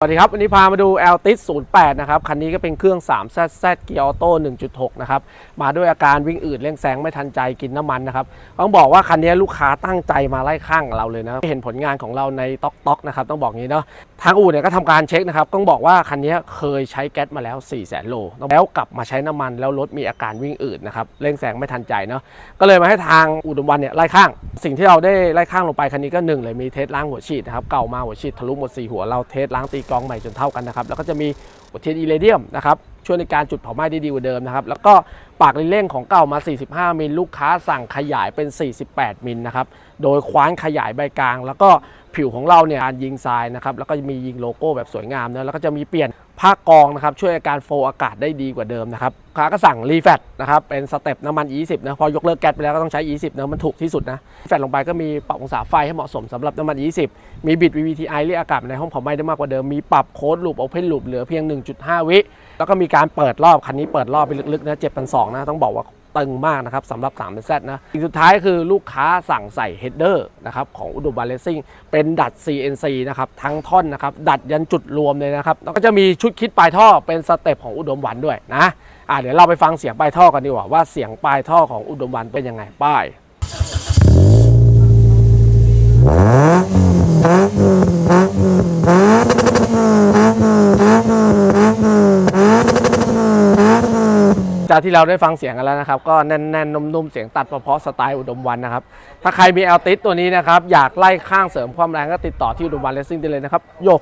สวัสดีครับ วันนี้พามาดู l t i s 08 นะครับ คันนี้ก็เป็นเครื่อง 3ZZ เกียร์ออโต้ 1.6 นะครับ มาด้วยอาการวิ่งอืดเร่งแซงไม่ทันใจกินน้ำมันนะครับ ต้องบอกว่าคันนี้ลูกค้าตั้งใจมาไล่ข้างเราเลยนะเห็นผลงานของเราในต็อกต็อกนะครับ ต้องบอกงี้เนาะ ทางอู่เนี่ยก็ทำการเช็คนะครับ ต้องบอกว่าคันนี้เคยใช้แก๊สมาแล้ว 4 0 0 0 0โล แล้วกลับมาใช้น้ำมันแล้วรถมีอาการวิ่งอืดนะครับ เร่งแซงไม่ทันใจเนาะ ก็เลยมาให้ทางอุดมวันเนี่ยไล่ข้าง สิ่งที่เราได้ไล่ข้างลงไปคันนี้ก็หนึ่งเลยมีเทสล้างหัวฉีดนะครับ เก่ามาหัวฉีดทะลุหมด4หัวเราเทสล้างตีกรองใหม่จนเท่ากันนะครับ แล้วก็จะมีหัวเทียนอิเลเดียมนะครับช่วยในการจุดเผาไหม้ได้ดีกว่าเดิมนะครับ แล้วก็ปากเร่งของเก่ามา 45 มิล ลูกค้าสั่งขยายเป็น 48 มิลนะครับ โดยคว้านขยายใบกลาง แล้วก็ผิวของเราเนี่ยการยิงทรายนะครับ แล้วก็มียิงโลโก้แบบสวยงามนะแล้วก็จะมีเปลี่ยน ผ้ากองนะครับช่วยอาการโฟอากาศได้ดีกว่าเดิมนะครับลูกค้าก็สั่งรีแฟตนะครับเป็นสเต็ปน้ำมัน E10 นะพอยกเลิกแก๊สไปแล้วก็ต้องใช้ E10 นะมันถูกที่สุดนะแฟตลงไปก็มีปรับองศาไฟให้เหมาะสมสำหรับน้ำมัน E10 มีบิด VVTi เรียกอากาศในห้องเผาไหม้ได้มากกว่าเดิม มีปรับโค้ดลูปโอเพนลูปเหลือเพียง 1.5 วิ แล้วก็มีการเปิดรอบคันนี้เปิดรอบไปลึกๆนะ7,200นะต้องบอกว่า ตึงมากนะครับสำหรับ3 z นะอีกสุดท้ายคือลูกค้าสั่งใส่เฮดเดอร์นะครับของอุดมบาเลซิ่งเป็นดัด CNC นะครับทั้งท่อนนะครับดัดยันจุดรวมเลยนะครับแล้วก็จะมีชุดคิดปลายท่อเป็นสเต็ปของอุดมวันด้วยนะอะเดี๋ยวเราไปฟังเสียงปลายท่อกันดีกว่าว่าเสียงปลายท่อของอุดมวันเป็นยังไงป้าย จากที่เราได้ฟังเสียงกันแล้วนะครับ ก็แน่นๆ นุ่มๆ เสียงตัดเพราะสไตล์อุดมวันนะครับ ถ้าใครมีเอลติสตัวนี้นะครับ อยากไล่ข้างเสริมความแรงก็ติดต่อที่อุดมวันเลสซิ่งได้เลยนะครับ โยก